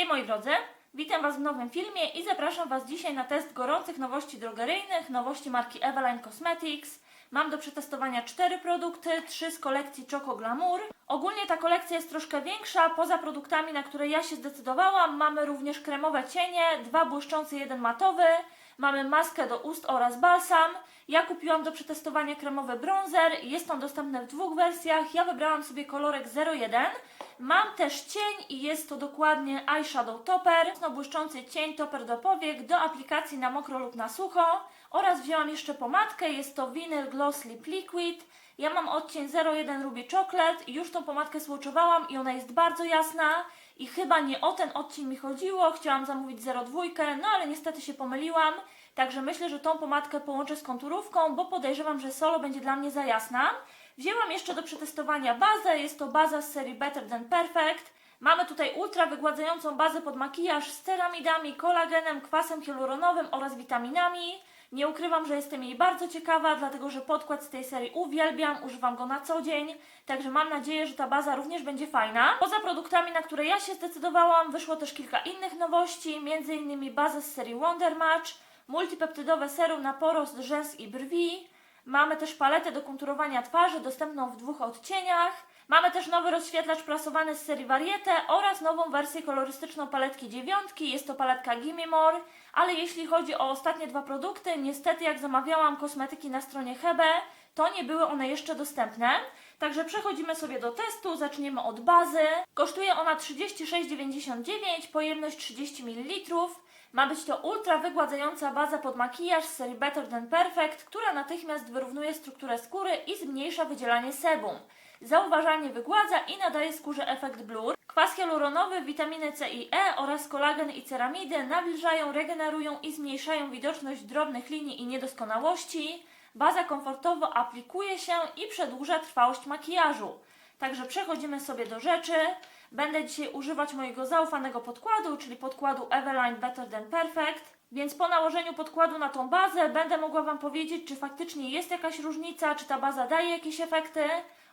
Hej moi drodzy, witam Was w nowym filmie i zapraszam Was dzisiaj na test gorących nowości drogeryjnych, nowości marki Eveline Cosmetics. Mam do przetestowania cztery produkty, trzy z kolekcji Choco Glamour. Ogólnie ta kolekcja jest troszkę większa, poza produktami, na które ja się zdecydowałam, mamy również kremowe cienie, dwa błyszczące, jeden matowy, mamy maskę do ust oraz balsam. Ja kupiłam do przetestowania kremowy bronzer, jest on dostępny w dwóch wersjach, ja wybrałam sobie kolorek 01. Mam też cień i jest to dokładnie eyeshadow topper, mocno błyszczący cień topper do powiek do aplikacji na mokro lub na sucho. Oraz wzięłam jeszcze pomadkę, jest to Vinyl Gloss Lip Liquid. Ja mam odcień 01 Ruby Chocolate już tą pomadkę swatchowałam i ona jest bardzo jasna i chyba nie o ten odcień mi chodziło, chciałam zamówić 02, no ale niestety się pomyliłam. Także myślę, że tą pomadkę połączę z konturówką, bo podejrzewam, że solo będzie dla mnie za jasna. Wzięłam jeszcze do przetestowania bazę, jest to baza z serii Better Than Perfect. Mamy tutaj ultra wygładzającą bazę pod makijaż z ceramidami, kolagenem, kwasem hialuronowym oraz witaminami. Nie ukrywam, że jestem jej bardzo ciekawa, dlatego że podkład z tej serii uwielbiam, używam go na co dzień, także mam nadzieję, że ta baza również będzie fajna. Poza produktami, na które ja się zdecydowałam, wyszło też kilka innych nowości, m.in. bazę z serii Wonder Match, multipeptydowe serum na porost rzęs i brwi, Mamy też paletę do konturowania twarzy, dostępną w dwóch odcieniach. Mamy też nowy rozświetlacz plasowany z serii Variete oraz nową wersję kolorystyczną paletki dziewiątki. Jest to paletka Gimme More, ale jeśli chodzi o ostatnie dwa produkty, niestety jak zamawiałam kosmetyki na stronie Hebe, to nie były one jeszcze dostępne. Także przechodzimy sobie do testu, zaczniemy od bazy. Kosztuje ona 36,99, pojemność 30 ml. Ma być to ultra wygładzająca baza pod makijaż z serii Better Than Perfect, która natychmiast wyrównuje strukturę skóry i zmniejsza wydzielanie sebum. Zauważalnie wygładza i nadaje skórze efekt blur. Kwas hialuronowy, witaminy C i E oraz kolagen i ceramidy nawilżają, regenerują i zmniejszają widoczność drobnych linii i niedoskonałości. Baza komfortowo aplikuje się i przedłuża trwałość makijażu. Także przechodzimy sobie do rzeczy. Będę dzisiaj używać mojego zaufanego podkładu, czyli podkładu Eveline Better Than Perfect. Więc po nałożeniu podkładu na tą bazę będę mogła Wam powiedzieć, czy faktycznie jest jakaś różnica, czy ta baza daje jakieś efekty.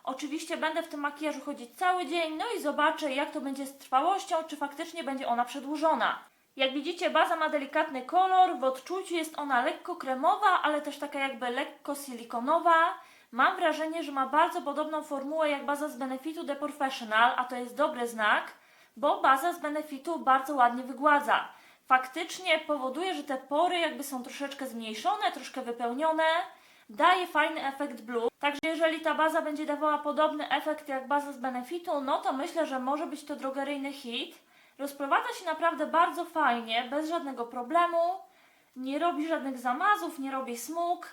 Oczywiście będę w tym makijażu chodzić cały dzień, no i zobaczę jak to będzie z trwałością, czy faktycznie będzie ona przedłużona. Jak widzicie, baza ma delikatny kolor, w odczuciu jest ona lekko kremowa, ale też taka jakby lekko silikonowa. Mam wrażenie, że ma bardzo podobną formułę jak baza z Benefitu The Professional, a to jest dobry znak, bo baza z Benefitu bardzo ładnie wygładza. Faktycznie powoduje, że te pory jakby są troszeczkę zmniejszone, troszkę wypełnione, daje fajny efekt blue. Także jeżeli ta baza będzie dawała podobny efekt jak baza z Benefitu, no to myślę, że może być to drogeryjny hit. Rozprowadza się naprawdę bardzo fajnie, bez żadnego problemu. Nie robi żadnych zamazów, nie robi smug.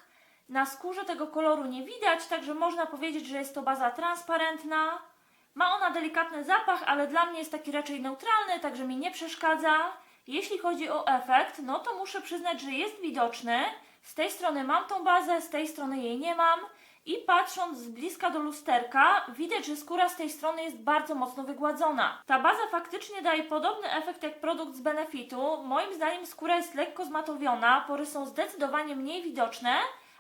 Na skórze tego koloru nie widać, także można powiedzieć, że jest to baza transparentna. Ma ona delikatny zapach, ale dla mnie jest taki raczej neutralny, także mi nie przeszkadza. Jeśli chodzi o efekt, no to muszę przyznać, że jest widoczny. Z tej strony mam tą bazę, z tej strony jej nie mam. I patrząc z bliska do lusterka, widać, że skóra z tej strony jest bardzo mocno wygładzona. Ta baza faktycznie daje podobny efekt jak produkt z Benefitu. Moim zdaniem skóra jest lekko zmatowiona, pory są zdecydowanie mniej widoczne,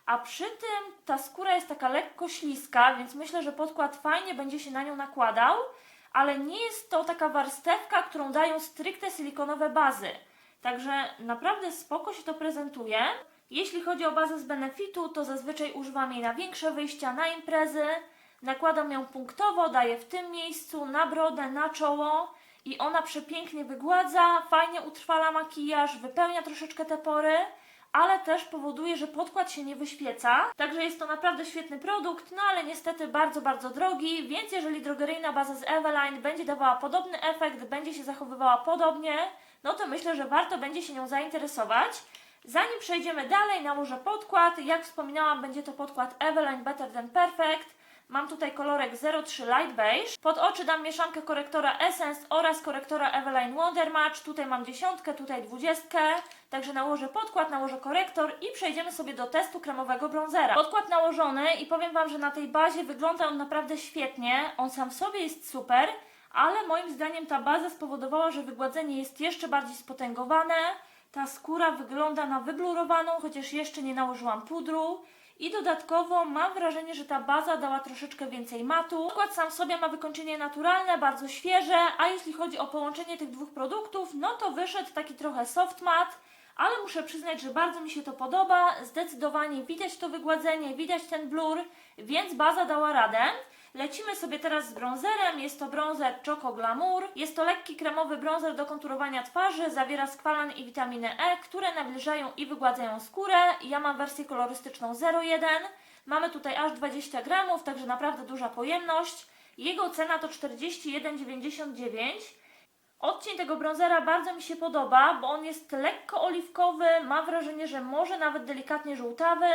a przy tym ta skóra jest taka lekko śliska, więc myślę, że podkład fajnie będzie się na nią nakładał, ale nie jest to taka warstewka, którą dają stricte silikonowe bazy. Także naprawdę spoko się to prezentuje. Jeśli chodzi o bazę z Benefitu, to zazwyczaj używam jej na większe wyjścia, na imprezy. Nakładam ją punktowo, daję w tym miejscu, na brodę, na czoło i ona przepięknie wygładza, fajnie utrwala makijaż, wypełnia troszeczkę te pory, ale też powoduje, że podkład się nie wyświeca. Także jest to naprawdę świetny produkt, no ale niestety bardzo, bardzo drogi, więc jeżeli drogeryjna baza z Eveline będzie dawała podobny efekt, będzie się zachowywała podobnie, no to myślę, że warto będzie się nią zainteresować. Zanim przejdziemy dalej, nałożę podkład. Jak wspominałam, będzie to podkład Eveline Better Than Perfect. Mam tutaj kolorek 03 Light Beige. Pod oczy dam mieszankę korektora Essence oraz korektora Eveline Wonder Match. Tutaj mam dziesiątkę, tutaj dwudziestkę. Także nałożę podkład, nałożę korektor i przejdziemy sobie do testu kremowego bronzera. Podkład nałożony i powiem Wam, że na tej bazie wygląda on naprawdę świetnie. On sam w sobie jest super, ale moim zdaniem ta baza spowodowała, że wygładzenie jest jeszcze bardziej spotęgowane. Ta skóra wygląda na wyblurowaną, chociaż jeszcze nie nałożyłam pudru. I dodatkowo mam wrażenie, że ta baza dała troszeczkę więcej matu. Skład sam sobie ma wykończenie naturalne, bardzo świeże, a jeśli chodzi o połączenie tych dwóch produktów, no to wyszedł taki trochę soft mat, ale muszę przyznać, że bardzo mi się to podoba. Zdecydowanie widać to wygładzenie, widać ten blur, więc baza dała radę. Lecimy sobie teraz z bronzerem. Jest to bronzer Choco Glamour. Jest to lekki kremowy bronzer do konturowania twarzy. Zawiera skwalan i witaminę E, które nawilżają i wygładzają skórę. Ja mam wersję kolorystyczną 0,1. Mamy tutaj aż 20 gramów, także naprawdę duża pojemność. Jego cena to 41,99. Odcień tego bronzera bardzo mi się podoba, bo on jest lekko oliwkowy, mam wrażenie, że może nawet delikatnie żółtawy,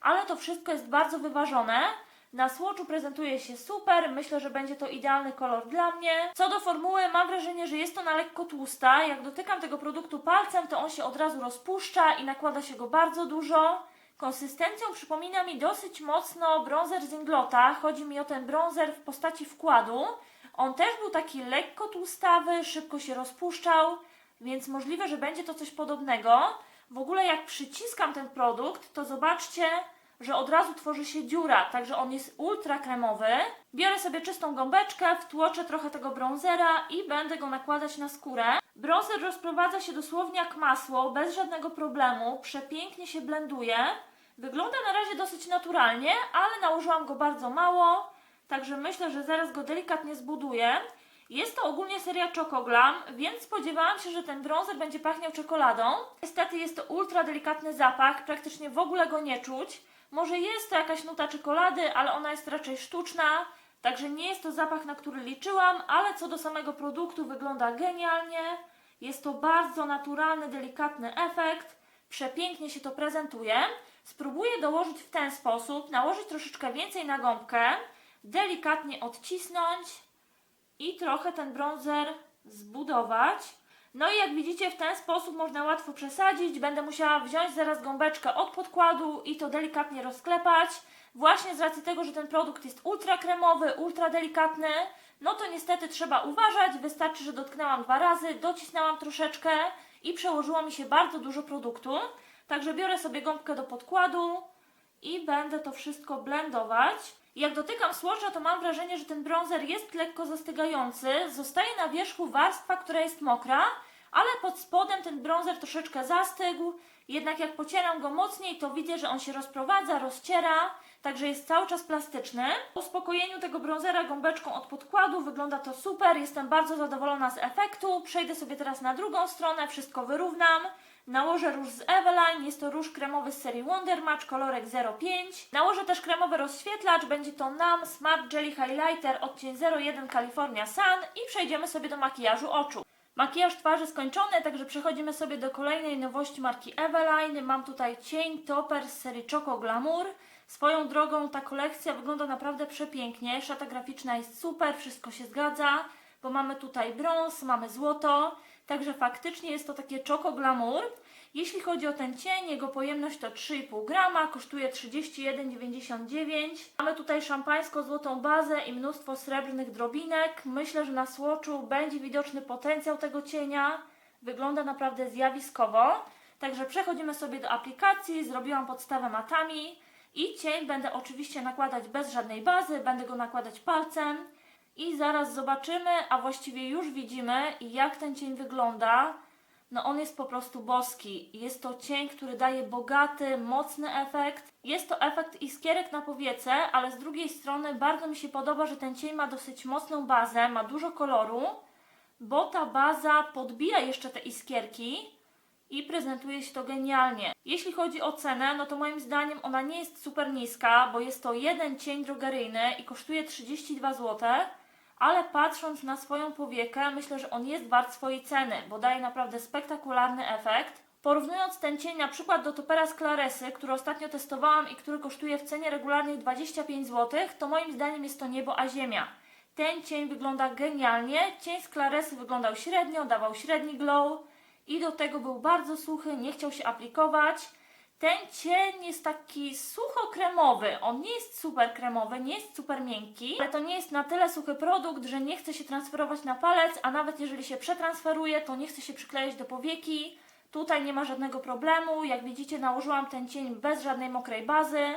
ale to wszystko jest bardzo wyważone. Na słoczu prezentuje się super, myślę, że będzie to idealny kolor dla mnie. Co do formuły, mam wrażenie, że jest ona lekko tłusta. Jak dotykam tego produktu palcem, to on się od razu rozpuszcza i nakłada się go bardzo dużo. Konsystencją przypomina mi dosyć mocno bronzer z Inglota. Chodzi mi o ten bronzer w postaci wkładu. On też był taki lekko tłustawy, szybko się rozpuszczał, więc możliwe, że będzie to coś podobnego. W ogóle jak przyciskam ten produkt, to zobaczcie, że od razu tworzy się dziura, także on jest ultra kremowy. Biorę sobie czystą gąbeczkę, wtłoczę trochę tego bronzera i będę go nakładać na skórę. Bronzer rozprowadza się dosłownie jak masło, bez żadnego problemu, przepięknie się blenduje. Wygląda na razie dosyć naturalnie, ale nałożyłam go bardzo mało, także myślę, że zaraz go delikatnie zbuduję. Jest to ogólnie seria Chocoglam, więc spodziewałam się, że ten bronzer będzie pachniał czekoladą. Niestety jest to ultra delikatny zapach, praktycznie w ogóle go nie czuć. Może jest to jakaś nuta czekolady, ale ona jest raczej sztuczna, także nie jest to zapach, na który liczyłam, ale co do samego produktu wygląda genialnie. Jest to bardzo naturalny, delikatny efekt. Przepięknie się to prezentuje. Spróbuję dołożyć w ten sposób, nałożyć troszeczkę więcej na gąbkę, delikatnie odcisnąć i trochę ten bronzer zbudować. No i jak widzicie, w ten sposób można łatwo przesadzić. Będę musiała wziąć zaraz gąbeczkę od podkładu i to delikatnie rozklepać. Właśnie z racji tego, że ten produkt jest ultra kremowy, ultra delikatny, no to niestety trzeba uważać. Wystarczy, że dotknęłam dwa razy, docisnęłam troszeczkę i przełożyło mi się bardzo dużo produktu. Także biorę sobie gąbkę do podkładu i będę to wszystko blendować. Jak dotykam słocza, to mam wrażenie, że ten bronzer jest lekko zastygający. Zostaje na wierzchu warstwa, która jest mokra, ale pod spodem ten bronzer troszeczkę zastygł. Jednak jak pocieram go mocniej, to widzę, że on się rozprowadza, rozciera, także jest cały czas plastyczny. Po uspokojeniu tego bronzera gąbeczką od podkładu wygląda to super. Jestem bardzo zadowolona z efektu. Przejdę sobie teraz na drugą stronę, wszystko wyrównam. Nałożę róż z Eveline, jest to róż kremowy z serii Wonder Match, kolorek 05. Nałożę też kremowy rozświetlacz, będzie to NAM Smart Jelly Highlighter odcień 01 California Sun i przejdziemy sobie do makijażu oczu. Makijaż twarzy skończony, także przechodzimy sobie do kolejnej nowości marki Eveline. Mam tutaj cień topper z serii Choco Glamour. Swoją drogą ta kolekcja wygląda naprawdę przepięknie, szata graficzna jest super, wszystko się zgadza, bo mamy tutaj brąz, mamy złoto, także faktycznie jest to takie Choco Glamour. Jeśli chodzi o ten cień, jego pojemność to 3,5 grama, kosztuje 31,99. Mamy tutaj szampańsko-złotą bazę i mnóstwo srebrnych drobinek. Myślę, że na słoczu będzie widoczny potencjał tego cienia. Wygląda naprawdę zjawiskowo. Także przechodzimy sobie do aplikacji, zrobiłam podstawę matami i cień będę oczywiście nakładać bez żadnej bazy, będę go nakładać palcem i zaraz zobaczymy, a właściwie już widzimy jak ten cień wygląda. No on jest po prostu boski. Jest to cień, który daje bogaty, mocny efekt. Jest to efekt iskierek na powiece, ale z drugiej strony bardzo mi się podoba, że ten cień ma dosyć mocną bazę, ma dużo koloru, bo ta baza podbija jeszcze te iskierki i prezentuje się to genialnie. Jeśli chodzi o cenę, no to moim zdaniem ona nie jest super niska, bo jest to jeden cień drogeryjny i kosztuje 32 zł ale patrząc na swoją powiekę, myślę, że on jest wart swojej ceny, bo daje naprawdę spektakularny efekt. Porównując ten cień na przykład do topera z Claresy, który ostatnio testowałam i który kosztuje w cenie regularnej 25 zł, to moim zdaniem jest to niebo a ziemia. Ten cień wygląda genialnie, cień z Claresy wyglądał średnio, dawał średni glow i do tego był bardzo suchy, nie chciał się aplikować. Ten cień jest taki sucho-kremowy. On nie jest super kremowy, nie jest super miękki, ale to nie jest na tyle suchy produkt, że nie chce się transferować na palec, a nawet jeżeli się przetransferuje, to nie chce się przyklejać do powieki. Tutaj nie ma żadnego problemu. Jak widzicie, nałożyłam ten cień bez żadnej mokrej bazy.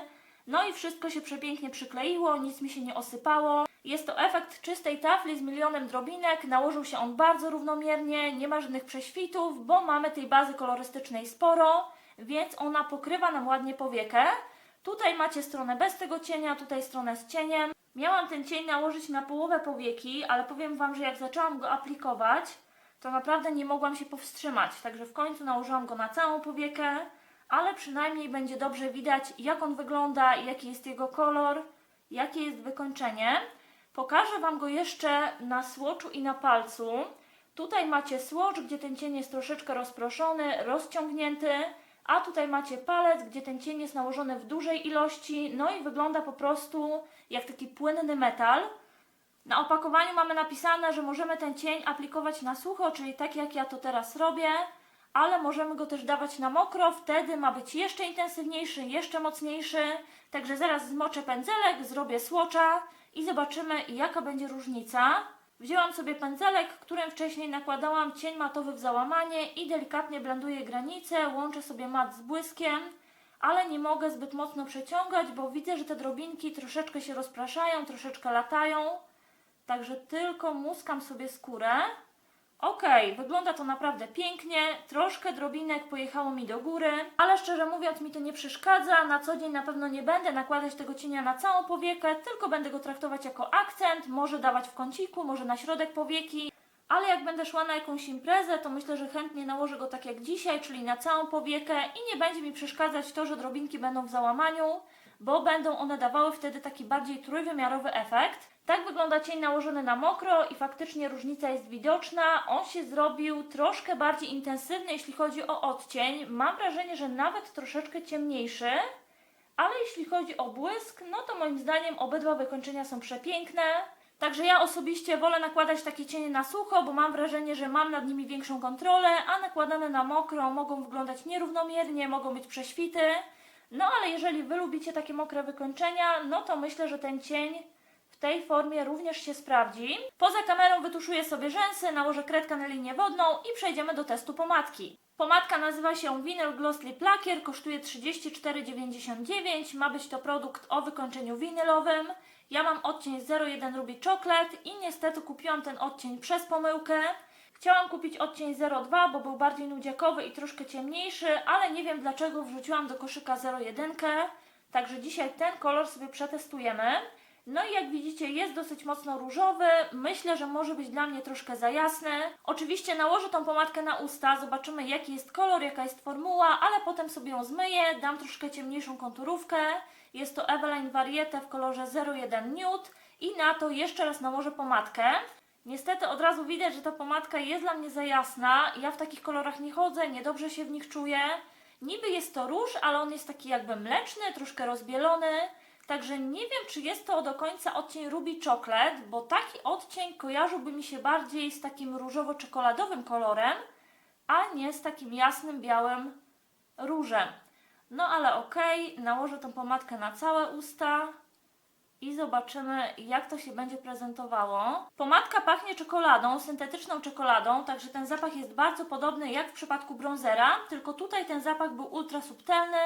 No i wszystko się przepięknie przykleiło, nic mi się nie osypało. Jest to efekt czystej tafli z milionem drobinek. Nałożył się on bardzo równomiernie, nie ma żadnych prześwitów, bo mamy tej bazy kolorystycznej sporo, więc ona pokrywa nam ładnie powiekę. Tutaj macie stronę bez tego cienia, tutaj stronę z cieniem. Miałam ten cień nałożyć na połowę powieki, ale powiem Wam, że jak zaczęłam go aplikować, to naprawdę nie mogłam się powstrzymać. Także w końcu nałożyłam go na całą powiekę, ale przynajmniej będzie dobrze widać, jak on wygląda, jaki jest jego kolor, jakie jest wykończenie. Pokażę Wam go jeszcze na słoczu i na palcu. Tutaj macie słocz, gdzie ten cień jest troszeczkę rozproszony, rozciągnięty, a tutaj macie palec, gdzie ten cień jest nałożony w dużej ilości, no i wygląda po prostu jak taki płynny metal. Na opakowaniu mamy napisane, że możemy ten cień aplikować na sucho, czyli tak jak ja to teraz robię, ale możemy go też dawać na mokro, wtedy ma być jeszcze intensywniejszy, jeszcze mocniejszy. Także zaraz zmoczę pędzelek, zrobię słocza i zobaczymy jaka będzie różnica. Wzięłam sobie pędzelek, którym wcześniej nakładałam cień matowy w załamanie i delikatnie blenduję granice, łączę sobie mat z błyskiem, ale nie mogę zbyt mocno przeciągać, bo widzę, że te drobinki troszeczkę się rozpraszają, troszeczkę latają. Także tylko muskam sobie skórę. Ok, wygląda to naprawdę pięknie. Troszkę drobinek pojechało mi do góry, ale szczerze mówiąc mi to nie przeszkadza. Na co dzień na pewno nie będę nakładać tego cienia na całą powiekę, tylko będę go traktować jako akcent, może dawać w kąciku, może na środek powieki. Ale jak będę szła na jakąś imprezę, to myślę, że chętnie nałożę go tak jak dzisiaj, czyli na całą powiekę i nie będzie mi przeszkadzać to, że drobinki będą w załamaniu, bo będą one dawały wtedy taki bardziej trójwymiarowy efekt. Tak wygląda cień nałożony na mokro i faktycznie różnica jest widoczna. On się zrobił troszkę bardziej intensywny, jeśli chodzi o odcień. Mam wrażenie, że nawet troszeczkę ciemniejszy. Ale jeśli chodzi o błysk, no to moim zdaniem obydwa wykończenia są przepiękne. Także ja osobiście wolę nakładać takie cienie na sucho, bo mam wrażenie, że mam nad nimi większą kontrolę, a nakładane na mokro mogą wyglądać nierównomiernie, mogą być prześwity. No ale jeżeli Wy lubicie takie mokre wykończenia, no to myślę, że ten cień tej formie również się sprawdzi. Poza kamerą wytuszuję sobie rzęsy, nałożę kredkę na linię wodną i przejdziemy do testu pomadki. Pomadka nazywa się Vinyl Gloss Lip Lacquer, kosztuje 34,99. Ma być to produkt o wykończeniu winylowym. Ja mam odcień 01 Ruby Chocolate i niestety kupiłam ten odcień przez pomyłkę. Chciałam kupić odcień 02, bo był bardziej nudziakowy i troszkę ciemniejszy, ale nie wiem dlaczego wrzuciłam do koszyka 01. Także dzisiaj ten kolor sobie przetestujemy. No i jak widzicie jest dosyć mocno różowy, myślę, że może być dla mnie troszkę za jasny. Oczywiście nałożę tą pomadkę na usta, zobaczymy jaki jest kolor, jaka jest formuła, ale potem sobie ją zmyję, dam troszkę ciemniejszą konturówkę. Jest to Eveline Variete w kolorze 01 Nude i na to jeszcze raz nałożę pomadkę. Niestety od razu widać, że ta pomadka jest dla mnie za jasna. Ja w takich kolorach nie chodzę, niedobrze się w nich czuję. Niby jest to róż, ale on jest taki jakby mleczny, troszkę rozbielony. Także nie wiem, czy jest to do końca odcień Ruby Chocolate, bo taki odcień kojarzyłby mi się bardziej z takim różowo-czekoladowym kolorem, a nie z takim jasnym, białym różem. No ale okej, nałożę tą pomadkę na całe usta i zobaczymy, jak to się będzie prezentowało. Pomadka pachnie czekoladą, syntetyczną czekoladą, także ten zapach jest bardzo podobny jak w przypadku bronzera, tylko tutaj ten zapach był ultra subtelny,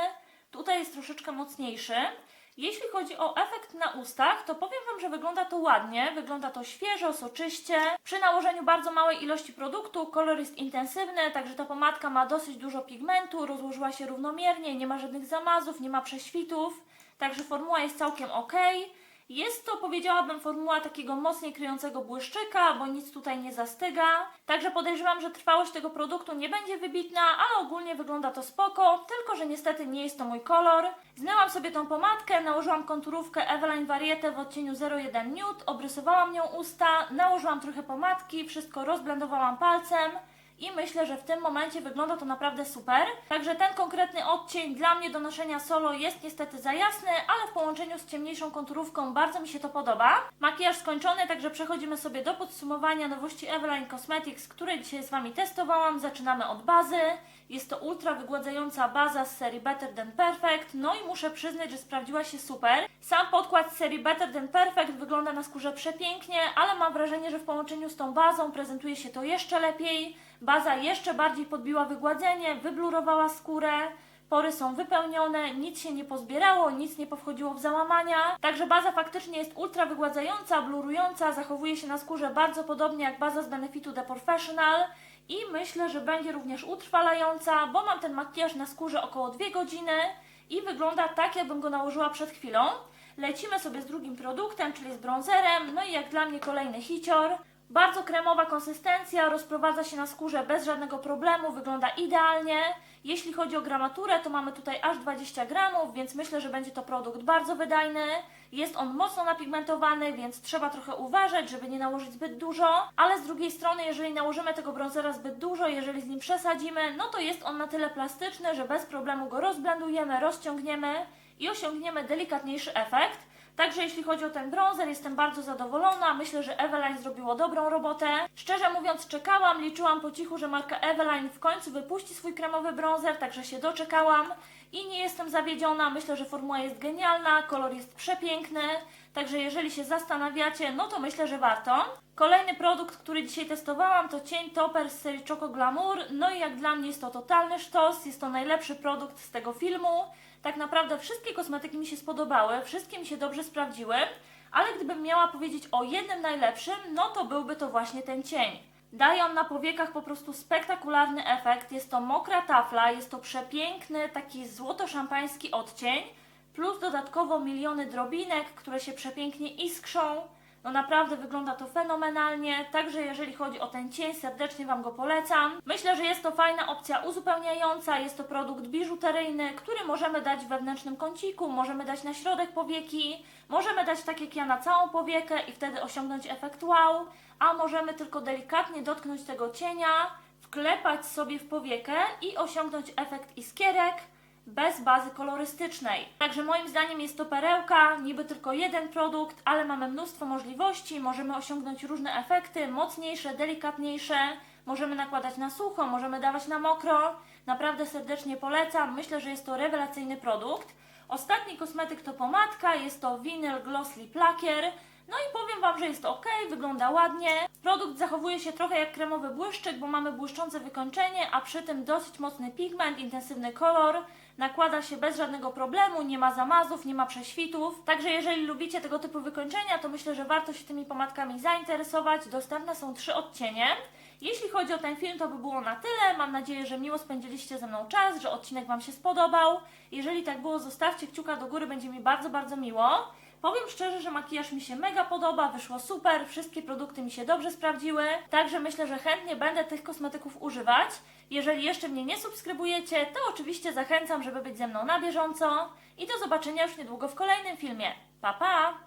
tutaj jest troszeczkę mocniejszy. Jeśli chodzi o efekt na ustach, to powiem Wam, że wygląda to ładnie, wygląda to świeżo, soczyście. Przy nałożeniu bardzo małej ilości produktu kolor jest intensywny, także ta pomadka ma dosyć dużo pigmentu, rozłożyła się równomiernie, nie ma żadnych zamazów, nie ma prześwitów, także formuła jest całkiem ok. Jest to, powiedziałabym, formuła takiego mocniej kryjącego błyszczyka, bo nic tutaj nie zastyga. Także podejrzewam, że trwałość tego produktu nie będzie wybitna, ale ogólnie wygląda to spoko, tylko że niestety nie jest to mój kolor. Zmyłam sobie tą pomadkę, nałożyłam konturówkę Eveline Variete w odcieniu 01 Nude, obrysowałam nią usta, nałożyłam trochę pomadki, wszystko rozblendowałam palcem i myślę, że w tym momencie wygląda to naprawdę super. Także ten konkretny odcień dla mnie do noszenia solo jest niestety za jasny, ale w połączeniu z ciemniejszą konturówką bardzo mi się to podoba. Makijaż skończony, także przechodzimy sobie do podsumowania nowości Eveline Cosmetics, które dzisiaj z Wami testowałam. Zaczynamy od bazy. Jest to ultra wygładzająca baza z serii Better Than Perfect, no i muszę przyznać, że sprawdziła się super. Sam podkład z serii Better Than Perfect wygląda na skórze przepięknie, ale mam wrażenie, że w połączeniu z tą bazą prezentuje się to jeszcze lepiej. Baza jeszcze bardziej podbiła wygładzenie, wyblurowała skórę. pory są wypełnione, nic się nie pozbierało, nic nie powchodziło w załamania. Także baza faktycznie jest ultra wygładzająca, blurująca, zachowuje się na skórze bardzo podobnie jak baza z Benefitu The Professional. I myślę, że będzie również utrwalająca, bo mam ten makijaż na skórze około 2 godziny i wygląda tak, jakbym go nałożyła przed chwilą. Lecimy sobie z drugim produktem, czyli z bronzerem, no i jak dla mnie kolejny hicior. Bardzo kremowa konsystencja, rozprowadza się na skórze bez żadnego problemu, wygląda idealnie. Jeśli chodzi o gramaturę, to mamy tutaj aż 20 gramów, więc myślę, że będzie to produkt bardzo wydajny. Jest on mocno napigmentowany, więc trzeba trochę uważać, żeby nie nałożyć zbyt dużo, ale z drugiej strony, jeżeli nałożymy tego bronzera zbyt dużo, jeżeli z nim przesadzimy, no to jest on na tyle plastyczny, że bez problemu go rozblendujemy, rozciągniemy i osiągniemy delikatniejszy efekt. Także jeśli chodzi o ten bronzer, jestem bardzo zadowolona. Myślę, że Eveline zrobiło dobrą robotę. Szczerze mówiąc, czekałam, liczyłam po cichu, że marka Eveline w końcu wypuści swój kremowy bronzer, także się doczekałam i nie jestem zawiedziona. Myślę, że formuła jest genialna, kolor jest przepiękny. Także jeżeli się zastanawiacie, no to myślę, że warto. Kolejny produkt, który dzisiaj testowałam, to cień Topper z serii Choco Glamour. No i jak dla mnie jest to totalny sztos, jest to najlepszy produkt z tego filmu. Tak naprawdę wszystkie kosmetyki mi się spodobały, wszystkie mi się dobrze sprawdziły, ale gdybym miała powiedzieć o jednym najlepszym, no to byłby to właśnie ten cień. Daje on na powiekach po prostu spektakularny efekt. Jest to mokra tafla, jest to przepiękny, taki złoto-szampański odcień, plus dodatkowo miliony drobinek, które się przepięknie iskrzą. No naprawdę wygląda to fenomenalnie, także jeżeli chodzi o ten cień, serdecznie Wam go polecam. Myślę, że jest to fajna opcja uzupełniająca, jest to produkt biżuteryjny, który możemy dać w wewnętrznym kąciku, możemy dać na środek powieki, możemy dać tak jak ja na całą powiekę i wtedy osiągnąć efekt wow, a możemy tylko delikatnie dotknąć tego cienia, wklepać sobie w powiekę i osiągnąć efekt iskierek, bez bazy kolorystycznej. Także moim zdaniem jest to perełka, niby tylko jeden produkt, ale mamy mnóstwo możliwości, możemy osiągnąć różne efekty, mocniejsze, delikatniejsze, możemy nakładać na sucho, możemy dawać na mokro. Naprawdę serdecznie polecam, myślę, że jest to rewelacyjny produkt. Ostatni kosmetyk to pomadka, jest to Vinyl Gloss Lip Lacquer. No i powiem Wam, że jest ok, wygląda ładnie. Produkt zachowuje się trochę jak kremowy błyszczyk, bo mamy błyszczące wykończenie, a przy tym dosyć mocny pigment, intensywny kolor. Nakłada się bez żadnego problemu, nie ma zamazów, nie ma prześwitów. Także jeżeli lubicie tego typu wykończenia, to myślę, że warto się tymi pomadkami zainteresować. Dostępne są trzy odcienie. Jeśli chodzi o ten film, to by było na tyle. Mam nadzieję, że miło spędziliście ze mną czas, że odcinek Wam się spodobał. Jeżeli tak było, zostawcie kciuka do góry, będzie mi bardzo, bardzo miło. Powiem szczerze, że makijaż mi się mega podoba, wyszło super, wszystkie produkty mi się dobrze sprawdziły, także myślę, że chętnie będę tych kosmetyków używać. Jeżeli jeszcze mnie nie subskrybujecie, to oczywiście zachęcam, żeby być ze mną na bieżąco i do zobaczenia już niedługo w kolejnym filmie. Pa pa!